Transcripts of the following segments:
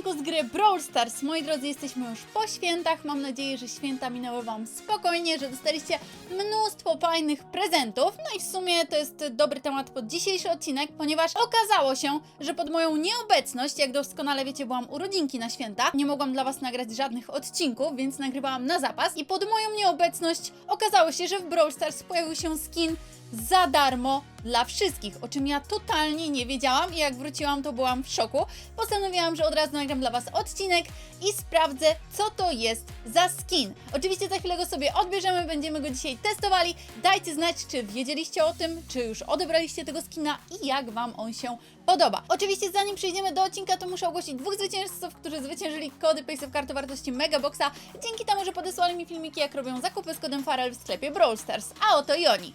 odcinku z gry Brawl Stars. Moi drodzy, jesteśmy już po świętach. Mam nadzieję, że święta minęły Wam spokojnie, że dostaliście mnóstwo fajnych prezentów. No i w sumie to jest dobry temat pod dzisiejszy odcinek, ponieważ okazało się, że pod moją nieobecność, jak doskonale wiecie, byłam urodzinki na święta, nie mogłam dla Was nagrać żadnych odcinków, więc nagrywałam na zapas. I pod moją nieobecność okazało się, że w Brawl Stars pojawił się skin za darmo dla wszystkich, o czym ja totalnie nie wiedziałam i jak wróciłam, to byłam w szoku. Postanowiłam, że od razu nagram dla Was odcinek i sprawdzę, co to jest za skin. Oczywiście za chwilę go sobie odbierzemy, będziemy go dzisiaj testowali. Dajcie znać, czy wiedzieliście o tym, czy już odebraliście tego skina i jak Wam on się podoba. Oczywiście zanim przejdziemy do odcinka, to muszę ogłosić dwóch zwycięzców, którzy zwyciężyli kody Paysafe karty wartości Megaboxa dzięki temu, że podesłali mi filmiki, jak robią zakupy z kodem Farel w sklepie Brawl Stars. A oto i oni.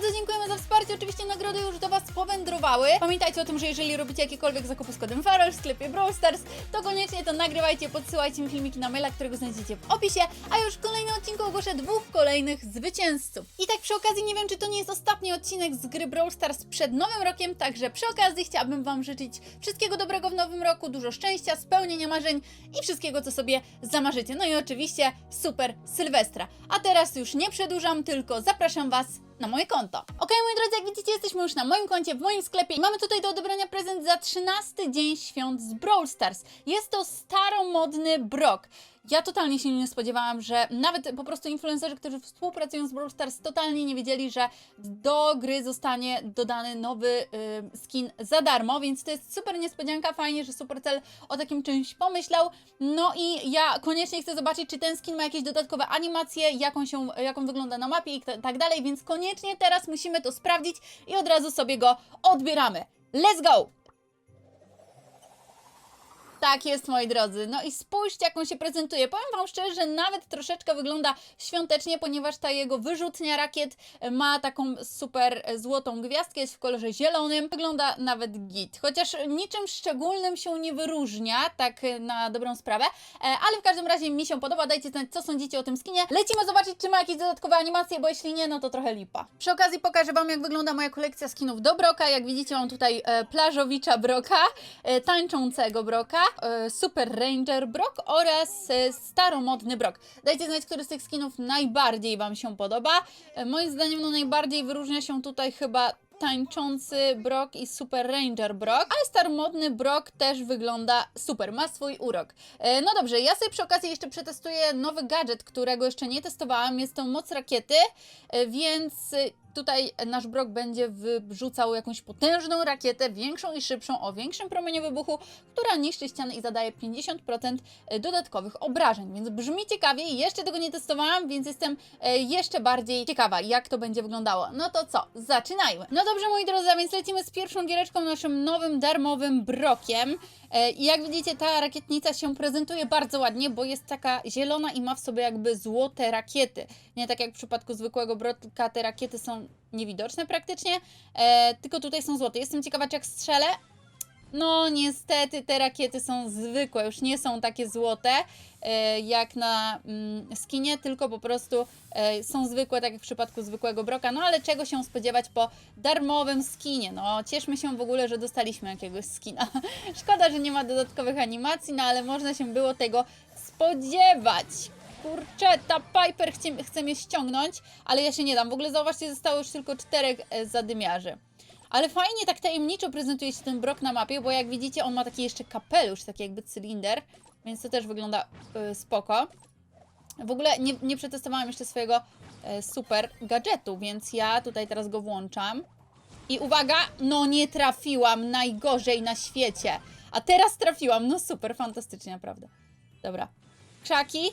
Bardzo dziękujemy za wsparcie. Oczywiście nagrody już do Was powędrowały. Pamiętajcie o tym, że jeżeli robicie jakiekolwiek zakupy z kodem Farol w sklepie Brawl Stars, to koniecznie to nagrywajcie, podsyłajcie mi filmiki na maila, którego znajdziecie w opisie. A już w kolejnym odcinku ogłoszę dwóch kolejnych zwycięzców. I tak przy okazji nie wiem, czy to nie jest ostatni odcinek z gry Brawl Stars przed nowym rokiem, także przy okazji chciałabym Wam życzyć wszystkiego dobrego w nowym roku, dużo szczęścia, spełnienia marzeń i wszystkiego, co sobie zamarzycie. No i oczywiście super Sylwestra. A teraz już nie przedłużam, tylko zapraszam Was na moje konto. Ok, moi drodzy, jak widzicie, jesteśmy już na moim koncie, w moim sklepie i mamy tutaj do odebrania prezent za 13 dzień świąt z Brawl Stars. Jest to staromodny brok. Ja totalnie się nie spodziewałam, że nawet po prostu influencerzy, którzy współpracują z Brawl Stars, totalnie nie wiedzieli, że do gry zostanie dodany nowy y, skin za darmo, więc to jest super niespodzianka, fajnie, że Supercell o takim czymś pomyślał. No i ja koniecznie chcę zobaczyć, czy ten skin ma jakieś dodatkowe animacje, jak on, się, jak on wygląda na mapie i tak dalej, więc koniecznie teraz musimy to sprawdzić i od razu sobie go odbieramy. Let's go! Tak jest, moi drodzy. No i spójrzcie, jak on się prezentuje. Powiem Wam szczerze, że nawet troszeczkę wygląda świątecznie, ponieważ ta jego wyrzutnia rakiet ma taką super złotą gwiazdkę, jest w kolorze zielonym. Wygląda nawet git. Chociaż niczym szczególnym się nie wyróżnia, tak na dobrą sprawę. E, Ale w każdym razie mi się podoba. Dajcie znać, co sądzicie o tym skinie. Lecimy zobaczyć, czy ma jakieś dodatkowe animacje, bo jeśli nie, no to trochę lipa. Przy okazji pokażę Wam, jak wygląda moja kolekcja skinów do Broka. Jak widzicie, mam tutaj e, plażowicza Broka, e, tańczącego Broka, Super Ranger Brok oraz e, staromodny Brok. Dajcie znać, który z tych skinów najbardziej Wam się podoba. E, moim zdaniem no najbardziej wyróżnia się tutaj chyba tańczący Brok i Super Ranger Brok, ale staromodny Brok też wygląda super, ma swój urok. E, no dobrze, ja sobie przy okazji jeszcze przetestuję nowy gadżet, którego jeszcze nie testowałam, jest to moc rakiety, e, więc e, tutaj nasz Brok będzie wrzucał jakąś potężną rakietę, większą i szybszą, o większym promieniu wybuchu, która niszczy ściany i zadaje 50% dodatkowych obrażeń, więc brzmi ciekawie, jeszcze tego nie testowałam, więc jestem e, jeszcze bardziej ciekawa, jak to będzie wyglądało. No to co, zaczynajmy. No dobrze, moi drodzy, a więc lecimy z pierwszą giereczką, naszym nowym, darmowym Brokiem. E, I jak widzicie, ta rakietnica się prezentuje bardzo ładnie, bo jest taka zielona i ma w sobie jakby złote rakiety. Nie tak jak w przypadku zwykłego broka, te rakiety są niewidoczne praktycznie, e, tylko tutaj są złote. Jestem ciekawa, czy jak strzelę, no, niestety te rakiety są zwykłe, już nie są takie złote e, jak na mm, skinie, tylko po prostu e, są zwykłe, tak jak w przypadku zwykłego broka. No ale czego się spodziewać po darmowym skinie? No, cieszmy się w ogóle, że dostaliśmy jakiegoś skina. Szkoda, że nie ma dodatkowych animacji, no ale można się było tego spodziewać. Kurczę, ta Piper chce, chce mnie ściągnąć, ale ja się nie dam. W ogóle zauważcie, zostało już tylko czterech e, zadymiarzy. Ale fajnie tak tajemniczo prezentuje się ten brok na mapie, bo jak widzicie, on ma taki jeszcze kapelusz, taki jakby cylinder, więc to też wygląda y, spoko. W ogóle nie, nie przetestowałam jeszcze swojego y, super gadżetu, więc ja tutaj teraz go włączam. I uwaga, no nie trafiłam, najgorzej na świecie. A teraz trafiłam, no super, fantastycznie, naprawdę. Dobra. Krzaki.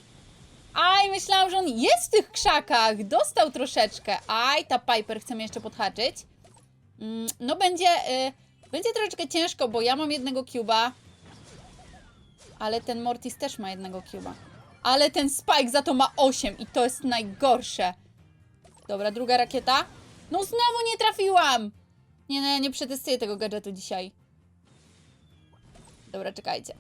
Aj, myślałam, że on jest w tych krzakach. Dostał troszeczkę. Aj, ta Piper chce mnie jeszcze podhaczyć. Mm, No będzie, y, będzie troszeczkę ciężko, bo ja mam jednego cuba, ale ten Mortis też ma jednego cuba. Ale ten Spike za to ma 8 i to jest najgorsze. Dobra, druga rakieta. No znowu nie trafiłam! Nie, ja nie przetestuję tego gadżetu dzisiaj. Dobra, czekajcie.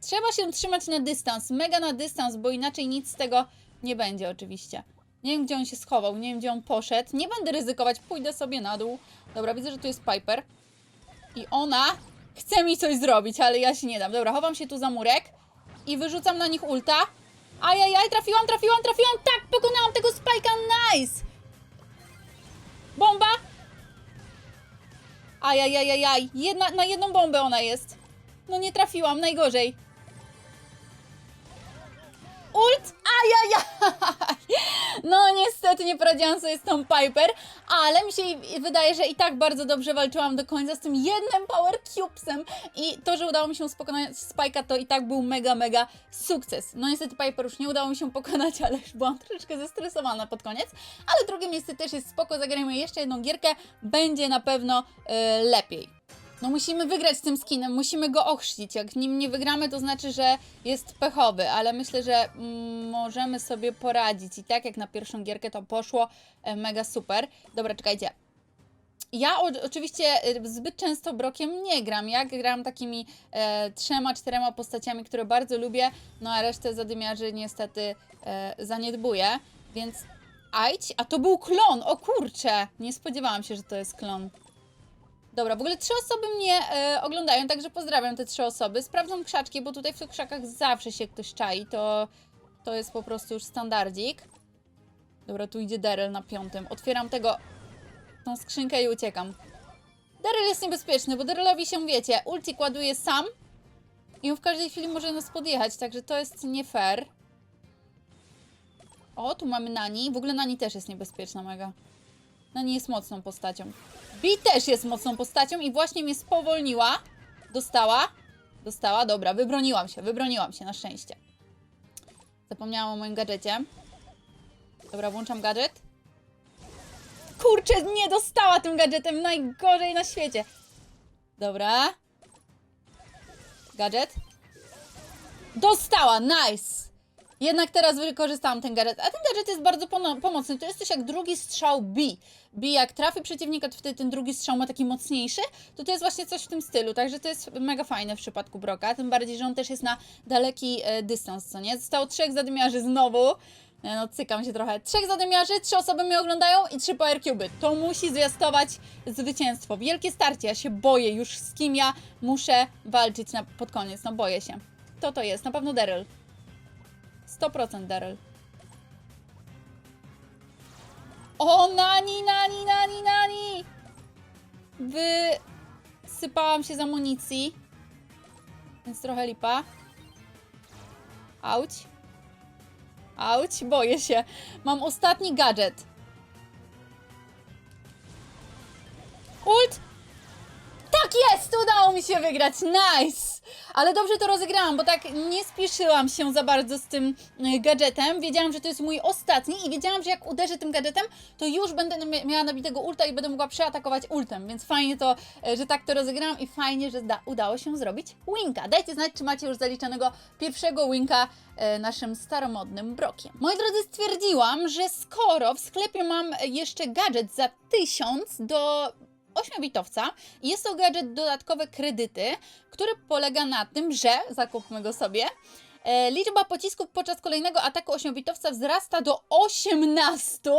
Trzeba się trzymać na dystans, mega na dystans, bo inaczej nic z tego nie będzie oczywiście. Nie wiem, gdzie on się schował, nie wiem, gdzie on poszedł. Nie będę ryzykować, pójdę sobie na dół. Dobra, widzę, że tu jest Piper. I ona chce mi coś zrobić, ale ja się nie dam. Dobra, chowam się tu za murek i wyrzucam na nich ulta. Ajajaj, trafiłam, trafiłam, trafiłam! Tak, pokonałam tego Spike'a, nice! Bomba! Ajajajajaj, jedna, na jedną bombę ona jest. No nie trafiłam, najgorzej. Ajajaj! No niestety nie poradziłam sobie z tą Piper, ale mi się wydaje, że i tak bardzo dobrze walczyłam do końca z tym jednym Power Cubesem i to, że udało mi się pokonać Spike'a to i tak był mega, mega sukces. No niestety Piper już nie udało mi się pokonać, ale już byłam troszeczkę zestresowana pod koniec, ale drugie miejsce też jest spoko, zagrajmy jeszcze jedną gierkę, będzie na pewno e, lepiej. No musimy wygrać z tym skinem, musimy go ochrzcić. Jak nim nie wygramy, to znaczy, że jest pechowy, ale myślę, że mm, możemy sobie poradzić. I tak jak na pierwszą gierkę to poszło, e, mega super. Dobra, czekajcie. Ja o, oczywiście e, zbyt często brokiem nie gram. Ja gram takimi e, trzema, czterema postaciami, które bardzo lubię, no a resztę zadymiarzy niestety e, zaniedbuję. Więc ajdź, a to był klon, o kurcze! Nie spodziewałam się, że to jest klon. Dobra, w ogóle trzy osoby mnie e, oglądają, także pozdrawiam te trzy osoby. Sprawdzam krzaczki, bo tutaj w tych krzakach zawsze się ktoś czai. To, to jest po prostu już standardzik. Dobra, tu idzie Daryl na piątym. Otwieram tego, tą skrzynkę i uciekam. Daryl jest niebezpieczny, bo Darylowi się, wiecie, ulti kładuje sam i on w każdej chwili może nas podjechać, także to jest nie fair. O, tu mamy Nani. W ogóle Nani też jest niebezpieczna mega. Nani jest mocną postacią. Bi też jest mocną postacią i właśnie mnie spowolniła. Dostała. Dostała, dobra, wybroniłam się, wybroniłam się, na szczęście. Zapomniałam o moim gadżecie. Dobra, włączam gadżet. Kurczę, nie dostała tym gadżetem, najgorzej na świecie. Dobra. Gadżet. Dostała, nice. Jednak teraz wykorzystałam ten gadżet. A ten gadżet jest bardzo pomocny. To jest coś jak drugi strzał B. B jak trafi przeciwnika, to wtedy ten drugi strzał ma taki mocniejszy. To to jest właśnie coś w tym stylu. Także to jest mega fajne w przypadku Broka. Tym bardziej, że on też jest na daleki e, dystans, co nie? Zostało trzech zadymiarzy znowu. E, No, cykam się trochę. Trzech zadymiarzy, trzy osoby mnie oglądają i trzy power cuby. To musi zwiastować zwycięstwo. Wielkie starcie. Ja się boję już z kim ja muszę walczyć na, pod koniec. No, boję się. Kto to jest? Na pewno Daryl. 100% Daryl. O, nani, nani, nani, nani! Wysypałam się z amunicji. Więc trochę lipa. Auć. Auć, boję się. Mam ostatni gadżet. Ult! Tak jest! Udało mi się wygrać! Nice! Ale dobrze to rozegrałam, bo tak nie spieszyłam się za bardzo z tym y, gadżetem. Wiedziałam, że to jest mój ostatni i wiedziałam, że jak uderzę tym gadżetem, to już będę mia- miała nabitego ulta i będę mogła przeatakować ultem. Więc fajnie to, y, że tak to rozegrałam i fajnie, że udało się zrobić winka. Dajcie znać, czy macie już zaliczonego pierwszego winka y, naszym staromodnym brokiem. Moi drodzy, stwierdziłam, że skoro w sklepie mam jeszcze gadżet za 1000 do 8-bitowca i jest to gadżet dodatkowe kredyty, który polega na tym, że, zakupmy go sobie, e, liczba pocisków podczas kolejnego ataku 8-bitowca wzrasta do 18.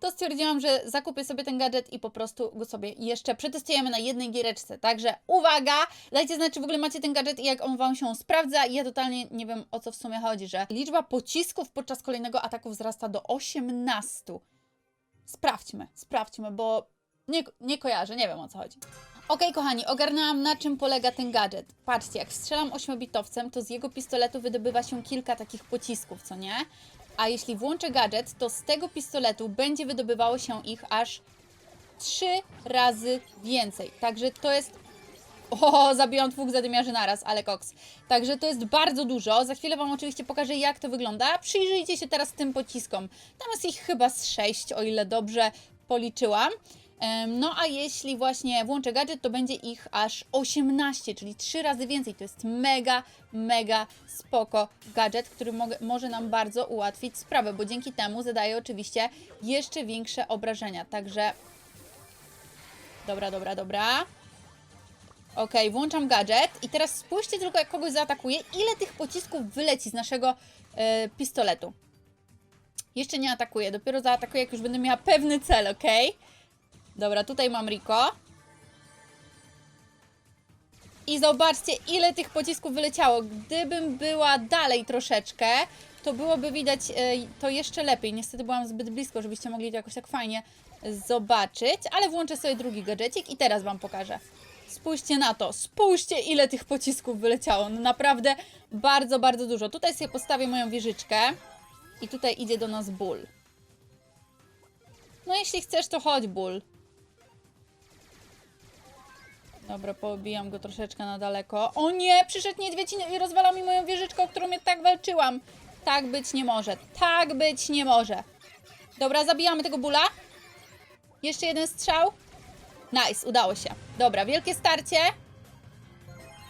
To stwierdziłam, że zakupię sobie ten gadżet i po prostu go sobie jeszcze przetestujemy na jednej giereczce. Także uwaga! Dajcie znać, czy w ogóle macie ten gadżet i jak on Wam się sprawdza. Ja totalnie nie wiem, o co w sumie chodzi, że liczba pocisków podczas kolejnego ataku wzrasta do 18. Sprawdźmy, sprawdźmy, bo nie, nie kojarzę, nie wiem o co chodzi. Okej, kochani, ogarnęłam na czym polega ten gadżet. Patrzcie, jak strzelam ośmiobitowcem, to z jego pistoletu wydobywa się kilka takich pocisków, co nie? A jeśli włączę gadżet, to z tego pistoletu będzie wydobywało się ich aż trzy razy więcej. Także to jest o, zabiłam dwóch zadymiarzy naraz, ale koks. Także to jest bardzo dużo. Za chwilę Wam oczywiście pokażę, jak to wygląda. Przyjrzyjcie się teraz tym pociskom. Tam jest ich chyba z sześć, o ile dobrze policzyłam. No a jeśli właśnie włączę gadżet, to będzie ich aż 18, czyli 3 razy więcej. To jest mega, mega spoko gadżet, który mogę, może nam bardzo ułatwić sprawę, bo dzięki temu zadaje oczywiście jeszcze większe obrażenia. Także. Dobra, dobra, dobra. Ok, włączam gadżet i teraz spójrzcie tylko, jak kogoś zaatakuje, ile tych pocisków wyleci z naszego e, pistoletu. Jeszcze nie atakuję, dopiero zaatakuję, jak już będę miała pewny cel, ok? Dobra, tutaj mam Rico. I zobaczcie, ile tych pocisków wyleciało. Gdybym była dalej troszeczkę, to byłoby widać e, to jeszcze lepiej. Niestety byłam zbyt blisko, żebyście mogli to jakoś tak fajnie zobaczyć, ale włączę sobie drugi gadżecik i teraz Wam pokażę. Spójrzcie na to, spójrzcie ile tych pocisków wyleciało. No naprawdę bardzo, bardzo dużo. Tutaj sobie postawię moją wieżyczkę i tutaj idzie do nas ból. No jeśli chcesz, to chodź ból. Dobra, poobijam go troszeczkę na daleko. O nie, przyszedł niedźwiedź i- rozwala mi moją wieżyczkę, o którą ja tak walczyłam. Tak być nie może. Tak być nie może. Dobra, zabijamy tego bóla. Jeszcze jeden strzał. Nice, udało się. Dobra, wielkie starcie.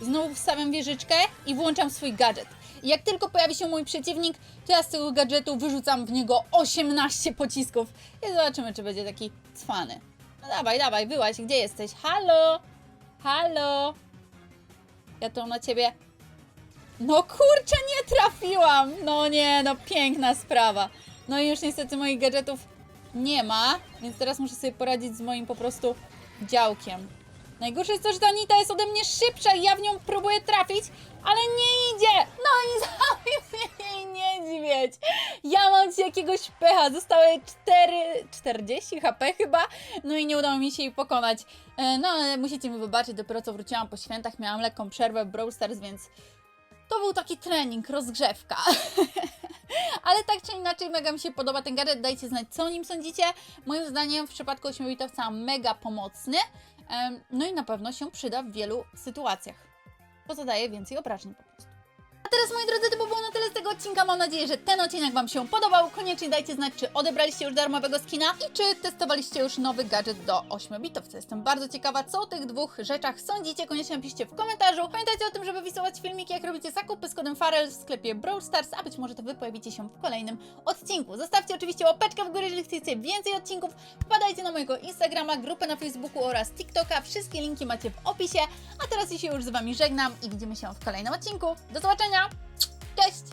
Znowu wstawiam wieżyczkę i włączam swój gadżet. I jak tylko pojawi się mój przeciwnik, to ja z tego gadżetu wyrzucam w niego 18 pocisków. I zobaczymy, czy będzie taki cwany. No dawaj, dawaj, wyłaź, gdzie jesteś? Halo? Halo? Ja to na ciebie... No kurczę, nie trafiłam! No nie, no piękna sprawa. No i już niestety moich gadżetów nie ma, więc teraz muszę sobie poradzić z moim po prostu działkiem. Najgorsze jest to, że ta Nita jest ode mnie szybsza i ja w nią próbuję trafić, ale nie idzie! No i zabił mnie jej niedźwiedź! Ja mam ci jakiegoś pecha, zostały 4, 40 HP chyba, no i nie udało mi się jej pokonać. E, No ale musicie mi wybaczyć, dopiero co wróciłam po świętach, miałam lekką przerwę w Brawl Stars, więc to był taki trening, rozgrzewka. Ale tak czy inaczej, mega mi się podoba ten gadżet. Dajcie znać, co o nim sądzicie. Moim zdaniem w przypadku ośmiobitowca mega pomocny. No i na pewno się przyda w wielu sytuacjach. Bo zadaje więcej obrażeń po prostu. A teraz, moi drodzy, to by było na tyle z tego odcinka. Mam nadzieję, że ten odcinek Wam się podobał. Koniecznie dajcie znać, czy odebraliście już darmowego skina i czy testowaliście już nowy gadżet do 8-bitowca. Jestem bardzo ciekawa, co o tych dwóch rzeczach sądzicie. Koniecznie napiszcie w komentarzu. Pamiętajcie o tym, żeby wysyłać filmiki, jak robicie zakupy z kodem Farel w sklepie Brawl Stars, a być może to Wy pojawicie się w kolejnym odcinku. Zostawcie oczywiście łapeczkę w górę, jeżeli chcecie więcej odcinków. Wpadajcie na mojego Instagrama, grupę na Facebooku oraz TikToka. Wszystkie linki macie w opisie. A teraz się już z Wami żegnam i widzimy się w kolejnym odcinku. Do zobaczenia! Cześć!